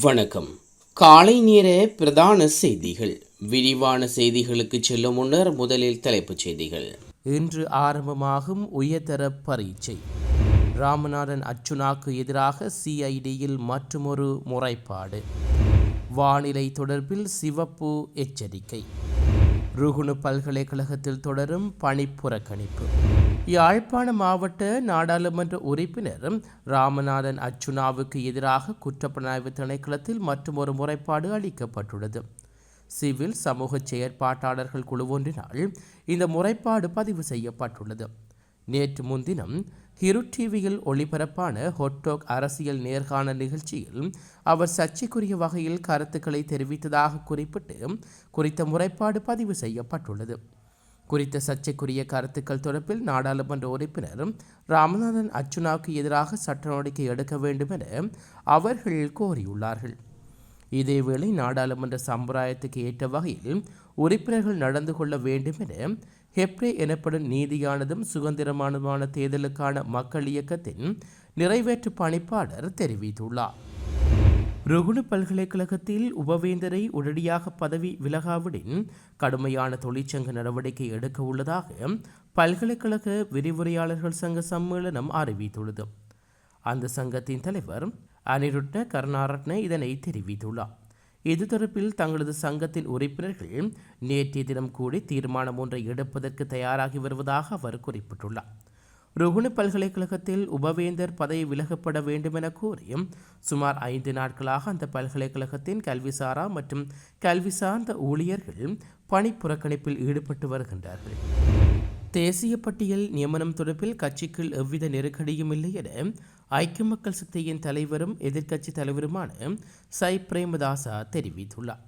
வணக்கம். காலை நேர பிரதான செய்திகள். விரிவான செய்திகளுக்கு செல்லும் முன்னர் முதலில் தலைப்புச் செய்திகள். இன்று ஆரம்பமாகும் உயர்தர பரீட்சை. ராமநாதன் அர்ச்சுனாக்கு எதிராக சிஐடியில் மற்றுமொரு முறைப்பாடு. வானிலை தொடர்பில் சிவப்பு எச்சரிக்கை. ருகுணு பல்கலைக்கழகத்தில் தொடரும் பணிப்புறக்கணிப்பு புறக்கணிப்பு. யாழ்ப்பாண மாவட்ட நாடாளுமன்ற உறுப்பினர் ராமநாதன் அர்ச்சுனாவுக்கு எதிராக குற்றப்புலனாய்வு திணைக்களத்தில் மற்றுமொரு முறைப்பாடு அளிக்கப்பட்டுள்ளது. சிவில் சமூக செயற்பாட்டாளர்கள் குழு ஒன்றினால் இந்த முறைப்பாடு பதிவு செய்யப்பட்டுள்ளது. நேற்று முன்தினம் ஹிரு டிவியில் ஒளிபரப்பான ஹொட்டோக் அரசியல் நேர்காணல் நிகழ்ச்சியில் அவர் சர்ச்சைக்குரிய வகையில் கருத்துக்களை தெரிவித்ததாக குறிப்பிட்டு குறித்த முறைப்பாடு பதிவு செய்யப்பட்டுள்ளது. குறித்த சர்ச்சைக்குரிய கருத்துக்கள் தொடர்பில் நாடாளுமன்ற உறுப்பினர் ராமநாதன் அர்ச்சுனாவுக்கு எதிராக சட்ட நடவடிக்கை எடுக்க வேண்டும் என அவர்கள் கோரியுள்ளார்கள். இதேவேளை நாடாளுமன்ற சம்பிரதாயத்துக்கு ஏற்ற வகையில் உறுப்பினர்கள் நடந்து கொள்ள வேண்டும் என ஹெப்ரே எனப்படும் நீதியானதும் சுதந்திரமானதுமான தேர்தலுக்கான மக்கள் இயக்கத்தின் நிறைவேற்று பணிப்பாளர் தெரிவித்துள்ளார். ருகுணு பல்கலைக்கழகத்தில் உபவேந்தரை உடனடியாக பதவி விலகாவிடின் கடுமையான தொழிற்சங்க நடவடிக்கை எடுக்க உள்ளதாக பல்கலைக்கழக விரிவுரையாளர்கள் சங்க சம்மேளனம் அறிவித்துள்ளது. அந்த சங்கத்தின் தலைவர் அனிருட்ட கருணாரட்ன இதனை தெரிவித்துள்ளார். இது தொடர்பில் தங்களது சங்கத்தின் உறுப்பினர்கள் நேற்றைய தினம் கூடி தீர்மானம் ஒன்றை எடுப்பதற்கு தயாராகி வருவதாக அவர் குறிப்பிட்டுள்ளார். ருகுணு பல்கலைக்கழகத்தில் உபவேந்தர் பதவி விலகப்பட வேண்டுமென கோரியும் கூறியும் சுமார் ஐந்து நாட்களாக அந்த பல்கலைக்கழகத்தின் கல்விசாரா மற்றும் கல்வி சார்ந்த ஊழியர்கள் பணி புறக்கணிப்பில் ஈடுபட்டு வருகின்றார்கள். தேசிய பட்டியல் நியமனம் தொடர்பில் கட்சிக்குள் எவ்வித நெருக்கடியும் இல்லை என ஐக்கிய மக்கள் சக்தியின் தலைவரும் எதிர்க்கட்சி தலைவருமான சை பிரேமதாசா தெரிவித்துள்ளார்.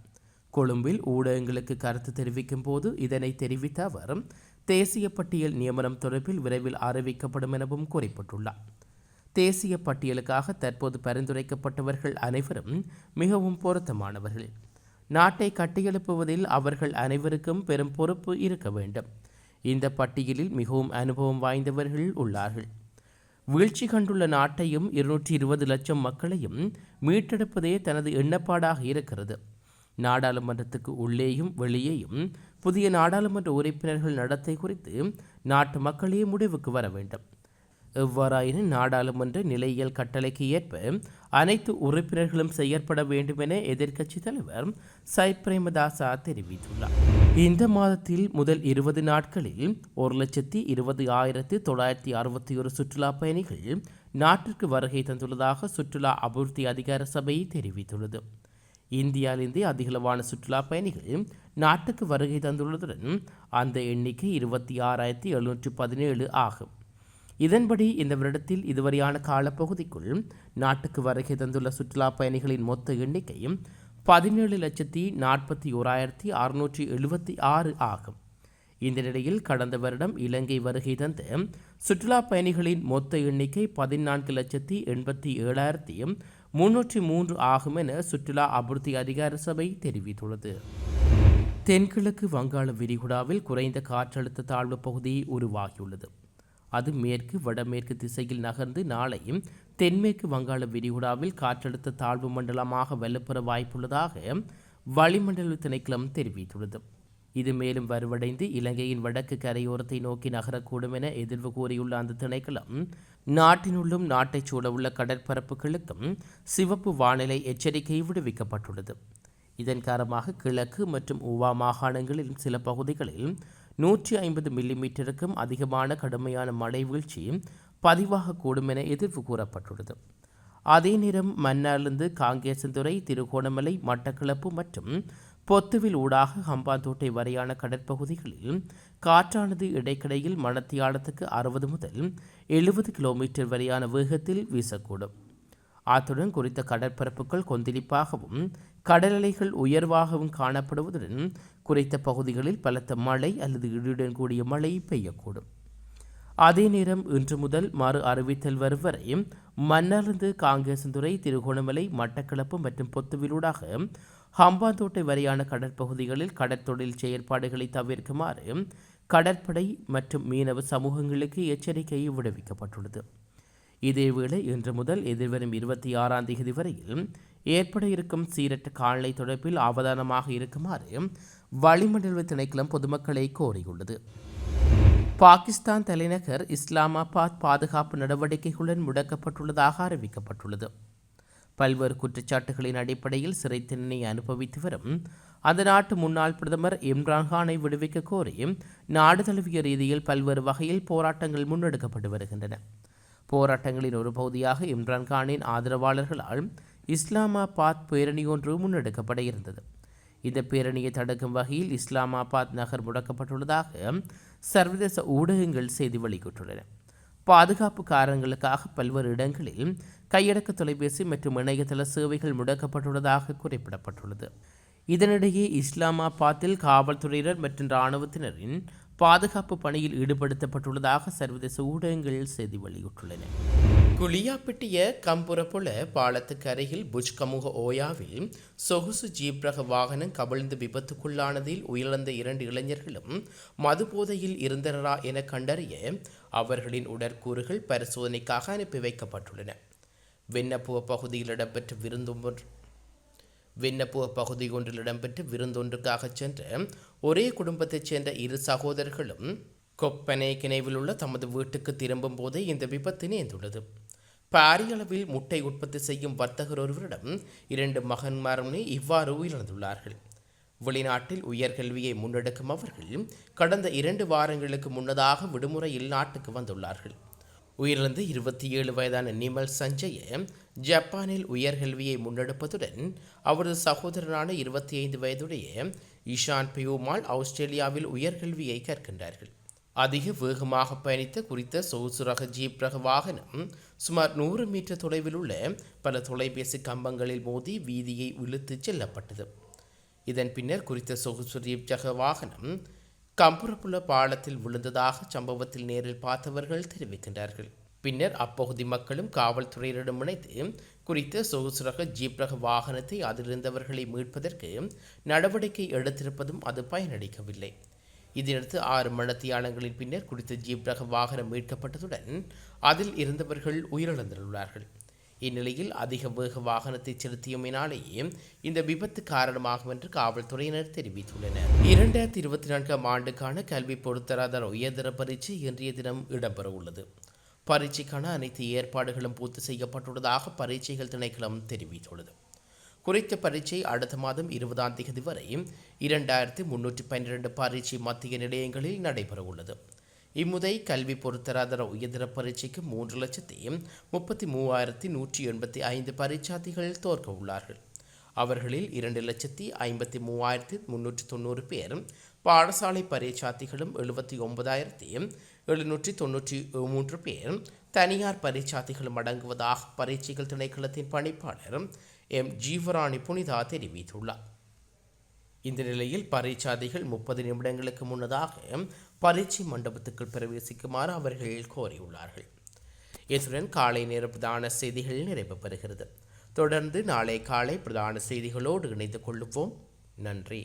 கொழும்பில் ஊடகங்களுக்கு கருத்து தெரிவிக்கும் போது இதனை தெரிவித்த அவர் தேசிய பட்டியல் நியமனம் தொடர்பில் விரைவில் அறிவிக்கப்படும் எனவும் குறிப்பிட்டுள்ளார். தேசிய பட்டியலுக்காக தற்போது பரிந்துரைக்கப்பட்டவர்கள் அனைவரும் மிகவும் பொருத்தமானவர்கள். நாட்டை கட்டியெழுப்புவதில் அவர்கள் அனைவருக்கும் பெரும் பொறுப்பு இருக்க வேண்டும். இந்த பட்டியலில் மிகவும் அனுபவம் வாய்ந்தவர்கள் உள்ளார்கள். வீழ்ச்சி கண்டுள்ள நாட்டையும் இருநூற்றி இருபது லட்சம் மக்களையும் மீட்டெடுப்பதே தனது எண்ணப்பாடாக இருக்கிறது. நாடாளுமன்றத்துக்கு உள்ளேயும் வெளியேயும் புதிய நாடாளுமன்ற உறுப்பினர்கள் நடத்தை குறித்து நாட்டு மக்களே முடிவுக்கு வர வேண்டும். எவ்வாறாயினும் நாடாளுமன்ற நிலையியல் கட்டளைக்கு ஏற்ப அனைத்து உறுப்பினர்களும் செயற்பட வேண்டும் என எதிர்க்கட்சி தலைவர் சை பிரேமதாசா தெரிவித்துள்ளார். இந்த மாதத்தில் முதல் இருபது நாட்களில் ஒரு லட்சத்தி இருபது ஆயிரத்தி தொள்ளாயிரத்தி அறுபத்தி ஒரு சுற்றுலா பயணிகள் நாட்டிற்கு வருகை தந்துள்ளதாக சுற்றுலா அபிவிருத்தி அதிகார சபை தெரிவித்துள்ளது. இந்தியாவிலிருந்தே அதிகளவான சுற்றுலா பயணிகள் நாட்டுக்கு வருகை தந்துள்ளதுடன் அந்த எண்ணிக்கை இருபத்தி ஆறாயிரத்தி எழுநூற்றி பதினேழு ஆகும். இதன்படி இந்த வருடத்தில் இதுவரையான காலப்பகுதிக்குள் நாட்டுக்கு வருகை தந்துள்ள சுற்றுலா பயணிகளின் மொத்த எண்ணிக்கை பதினேழு லட்சத்தி நாற்பத்தி ஓராயிரத்தி அறுநூற்றி எழுபத்தி ஆறு ஆகும். இந்த நிலையில் கடந்த வருடம் இலங்கை வருகை தந்த சுற்றுலா பயணிகளின் மொத்த எண்ணிக்கை பதினான்கு லட்சத்தி எண்பத்தி ஏழாயிரத்தி முன்னூற்றி மூன்று ஆகும் என சுற்றுலா அபிவிருத்தி அதிகார சபை தெரிவித்துள்ளது. தென்கிழக்கு வங்காள விரிகுடாவில் குறைந்த காற்றழுத்த தாழ்வு பகுதி உருவாகியுள்ளது. அது மேற்கு வடமேற்கு திசையில் நகர்ந்து நாளையும் தென்மேற்கு வங்காள விரிகுடாவில் காற்றழுத்த தாழ்வு மண்டலமாக வலுப்பெற வாய்ப்புள்ளதாக வளிமண்டல திணைக்களம் தெரிவித்துள்ளது. இது மேலும் வலுவடைந்து இலங்கையின் வடக்கு கரையோரத்தை நோக்கி நகரக்கூடும் என எதிர்வு கூறியுள்ள அந்த திணைக்களம் நாட்டினுள்ளும் நாட்டைச் சூழவுள்ள கடற்பரப்புகளுக்கும் சிவப்பு வானிலை எச்சரிக்கை விடுவிக்கப்பட்டுள்ளது. இதன் காரணமாக கிழக்கு மற்றும் உவா மாகாணங்களில் சில பகுதிகளில் நூற்றி ஐம்பது மில்லிமீட்டருக்கும் அதிகமான கடுமையான மழை வீழ்ச்சி பதிவாகக்கூடும் என எதிர்வு கூறப்பட்டுள்ளது. அதே நேரம் மன்னாரிலிருந்து காங்கேசந்துறை திருகோணமலை மட்டக்களப்பு மற்றும் பொத்துவில் ஊடாக ஹம்பாந்தோட்டை வரையான கடற்பகுதிகளில் காற்றானது இடைக்கிடையில் மணத்தியாலத்துக்கு அறுபது முதல் எழுபது கிலோமீட்டர் வரையான வேகத்தில் வீசக்கூடும். அத்துடன் குறித்த கடற்பரப்புகள் கொந்தளிப்பாகவும் கடல் அலைகள் உயர்வாகவும் காணப்படுவதுடன் குறித்த பகுதிகளில் பலத்த மழை அல்லது இடியுடன் கூடிய மழை பெய்யக்கூடும். அதே நேரம் இன்று முதல் மறு அறிவித்தல் வரும் வரை மன்னார்ந்து காங்கேசந்துறை திருகோணமலை மட்டக்களப்பு மற்றும் பொத்துவிலூடாக ஹம்பாந்தோட்டை வரையான கடற்பகுதிகளில் கடற்தொழில் செயற்பாடுகளை தவிர்க்குமாறு கடற்படை மற்றும் மீனவ சமூகங்களுக்கு எச்சரிக்கை விடுவிக்கப்பட்டுள்ளது. இதேவேளை இன்று முதல் எதிர்வரும் இருபத்தி ஆறாம் தேதி வரையில் ஏற்பட இருக்கும் சீரற்ற காலநிலை தொடர்பில் அவதானமாக இருக்குமாறு வளிமண்டல திணைக்களம் பொதுமக்களை கோரியுள்ளது. பாகிஸ்தான் தலைநகர் இஸ்லாமாபாத் பாதுகாப்பு நடவடிக்கைகளுடன் முடக்கப்பட்டுள்ளதாக அறிவிக்கப்பட்டுள்ளது. பல்வேறு குற்றச்சாட்டுகளின் அடிப்படையில் சிறை தண்டனை அனுபவித்து வரும் அந்த நாட்டு முன்னாள் பிரதமர் இம்ரான்கானை விடுவிக்க கோரி நாடு தழுவிய ரீதியில் பல்வேறு வகையில் போராட்டங்கள் முன்னெடுக்கப்பட்டு வருகின்றன. போராட்டங்களின் ஒரு பகுதியாக இம்ரான்கானின் ஆதரவாளர்களால் இஸ்லாமாபாத் பேரணி ஒன்று முன்னெடுக்கப்பட இருந்தது. இந்த பேரணியை தடுக்கும் வகையில் இஸ்லாமாபாத் நகர் முடக்கப்பட்டுள்ளதாக சர்வதேச ஊடகங்கள் செய்தி வெளியிட்டுள்ளன. பாதுகாப்பு காரணங்களுக்காக பல்வேறு இடங்களில் கையடக்க தொலைபேசி மற்றும் இணையதள சேவைகள் முடக்கப்பட்டுள்ளதாக குறிப்பிடப்பட்டுள்ளது. இதனிடையே இஸ்லாமாபாத்தில் காவல்துறையினர் மற்றும் இராணுவத்தினரின் பாதுகாப்பு பணியில் ஈடுபடுத்தப்பட்டுள்ளதாக சர்வதேச ஊடகங்கள் செய்தி வெளியிட்டுள்ளன. குளியாப்பிட்டிய கம்புரப்புல பாலத்துக்கு அருகில் புஜ் கமுக ஓயாவில் சொகுசு ஜீப் ரக வாகனம் கவிழ்ந்து விபத்துக்குள்ளானதில் உயிரிழந்த இரண்டு இளைஞர்களும் மதுபோதையில் இருந்தனரா என கண்டறிய அவர்களின் உடற்கூறுகள் பரிசோதனைக்காக அனுப்பி வைக்கப்பட்டுள்ளன. விண்ணப்புவ பகுதியில் இடம்பெற்ற விருந்தொன்று விண்ணப்புவ பகுதி ஒன்றில் இடம்பெற்ற விருந்தொன்றுக்காக சென்ற ஒரே குடும்பத்தைச் சேர்ந்த இரு சகோதரர்களும் கொப்பனை கிணைவில் உள்ள தமது வீட்டுக்கு திரும்பும் போதே இந்த விபத்து நேர்ந்துள்ளது. பாரிய அளவில் முட்டை உற்பத்தி செய்யும் வர்த்தகர் ஒருவரிடம் இரண்டு மகன்மாருமே இவ்வாறு உயிரிழந்துள்ளார்கள். வெளிநாட்டில் உயர்கல்வியை முன்னெடுக்கும் அவர்கள் கடந்த இரண்டு வாரங்களுக்கு முன்னதாக விடுமுறையில் நாட்டுக்கு வந்துள்ளார்கள். உயிரிழந்து இருபத்தி ஏழு வயதான நிமல் சஞ்சய ஜப்பானில் உயர்கல்வியை முன்னெடுப்பதுடன் அவரது சகோதரனான இருபத்தி ஐந்து வயதுடைய இஷான் பியூமால் ஆஸ்திரேலியாவில் உயர்கல்வியை கற்கின்றார்கள். அதிக வேகமாக பயணித்த குறித்த சொகுசு ரக ஜீப் ரக வாகனம் சுமார் நூறு மீட்டர் தொலைவில் உள்ள பல தொலைபேசி கம்பங்களில் மோதி வீதியை இழுத்துச் செல்லப்பட்டது. இதன் பின்னர் குறித்த சொகுசு ஜீப் ரக வாகனம் கம்புரப்புல பாலத்தில் விழுந்ததாக சம்பவத்தில் நேரில் பார்த்தவர்கள் தெரிவிக்கின்றார்கள். பின்னர் அப்பகுதி மக்களும் காவல்துறையினரிடம் இணைத்து குறித்த சொகுசு ரக ஜீப் ரக வாகனத்தை அதிலிருந்தவர்களை மீட்பதற்கு நடவடிக்கை எடுத்திருப்பதும் அது பயனளிக்கவில்லை. இதனடுத்து ஆறு மணத்தியாளங்களின் பின்னர் குறித்த ஜீப் ரக வாகனம் மீட்கப்பட்டதுடன் அதில் இருந்தவர்கள் உயிரிழந்துள்ளார்கள். இந்நிலையில் அதிக வேக வாகனத்தை செலுத்தியமையினாலேயே இந்த விபத்து காரணமாகும் என்று காவல்துறையினர் தெரிவித்துள்ளனர். இரண்டாயிரத்தி இருபத்தி நான்காம் ஆண்டுக்கான கல்வி பொருத்தராதார உயர்தர பரீட்சை இன்றைய தினம் இடம்பெற உள்ளது. பரீட்சைக்கான அனைத்து ஏற்பாடுகளும் பூர்த்தி செய்யப்பட்டுள்ளதாக பரீட்சைகள் திணைக்களம் தெரிவித்துள்ளது. குறித்த பரீட்சை அடுத்த மாதம் இருபதாம் தேதி வரை இரண்டாயிரத்தி முன்னூற்றி பன்னிரண்டு பரீட்சை மத்திய நிலையங்களில் நடைபெறவுள்ளது. இம்முதை கல்வி பொருத்தராதர உயர்தர பரீட்சைக்கு மூன்று லட்சத்தி முப்பத்தி மூவாயிரத்தி நூற்றி எண்பத்தி ஐந்து பரீட்சார்த்திகள் தோற்க உள்ளார்கள் அவர்களில் இரண்டு லட்சத்தி ஐம்பத்தி மூவாயிரத்தி முன்னூற்றி தொண்ணூறு பேர் பாடசாலை பரீட்சார்த்திகளும் எழுபத்தி ஒன்பதாயிரத்தி எழுநூற்றி தொன்னூற்றி மூன்று பேர் தனியார் பரீட்சார்த்திகளும் அடங்குவதாக பரீட்சைகள் திணைக்களத்தின் பணிப்பாளர் எம். ஜீவராணி புனிதா தெரிவித்துள்ளார். இந்த நிலையில் பரீட்சாதிகள் முப்பது நிமிடங்களுக்கு முன்னதாக பரீட்சை மண்டபத்துக்குள் பிரவேசிக்குமாறு அவர்கள் கோரியுள்ளார்கள். இத்துடன் காலை நேர பிரதான செய்திகள் நிறைவு பெறுகிறது. தொடர்ந்து நாளை காலை பிரதான செய்திகளோடு இணைந்து கொள்ளுவோம். நன்றி.